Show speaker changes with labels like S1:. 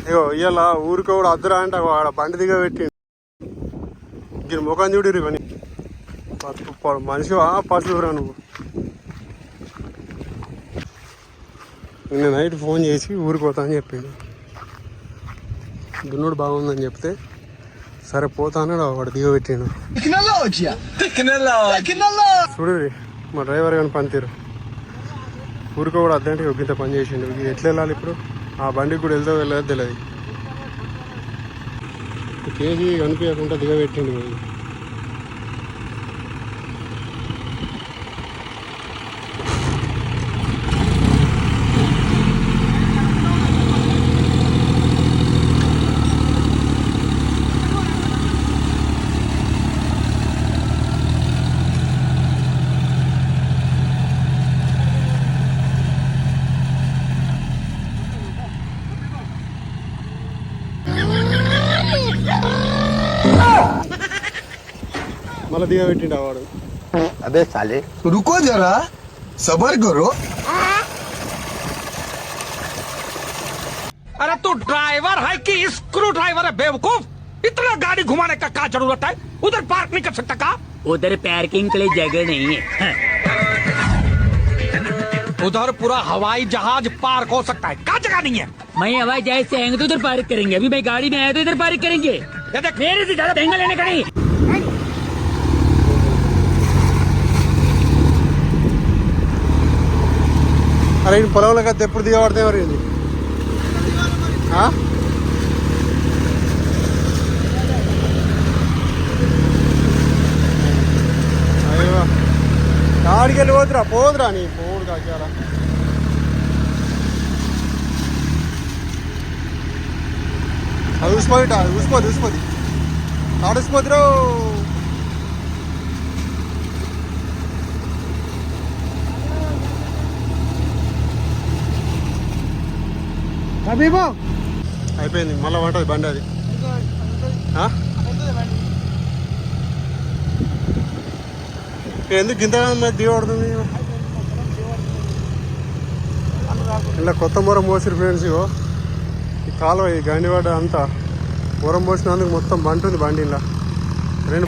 S1: ఇగో ఇవాళ ఊరికో కూడా అద్దరా అంటే ఆడ బండి దిగ పెట్టి దీని ముఖం చూడిరు పని మనిషివా పశువురా నువ్వు? నిన్న నైట్ ఫోన్ చేసి ఊరికి పోతా అని చెప్పిండు. దున్నుడు బాగుందని చెప్తే సరే పోతానడు వాడు దిగబెట్టిండు చూడు మా డ్రైవర్ కానీ పనితీరు. ఊరికో కూడా అద్దంటే ఒకంత పని చేసిండు. ఎట్లా వెళ్ళాలి ఇప్పుడు? ఆ బండికి కూడా వెళ్తా వెళ్ళదో తెలియదు కేజీ కనిపించకుండా దిగబెట్టిండు మళ్ళీ దిగబెట్టిండు ఆ వాడు
S2: अबे साले
S3: रुको जरा सबर करो
S4: अरे तू ड्राइवर है कि स्क्रू ड्राइवर है बेवकूफ इतना गाड़ी घुमाने का क्या जरूरत है उधर पार्क नहीं कर सकता का
S5: उधर पार्किंग के लिए जगह नहीं है
S4: उधर पूरा हवाई जहाज पार्क हो सकता है क्या जगह नहीं है
S5: मैं हवाई जहाज से आएंगे तो उधर पार्क करेंगे अभी मैं गाड़ी में आया तो इधर पार्क करेंगे
S4: ये देख
S5: मेरे से ज्यादा महंगा लेने का नहीं
S1: అరే పొలంలో కదా ఎప్పుడు దిగబడితే మరి ఇది? అయ్యో. కాడికి వెళ్ళి పోతురా పోదురా నీ పోడు కాచాల అది ఉసిపోయి చూసిపోదు చూసిపోదు ఉసిపోది అయిపోయింది మళ్ళీ వంటది బండి అది. ఎందుకు గింత దిగబడుతుంది ఇలా కొత్త మొరం మోసిరు ఫ్రెండ్స్ ఇగో. ఈ కాలువ ఈ గండివాడ అంతా మొరం పోసినందుకు మొత్తం బంటుంది బండి ఇలా. రెండు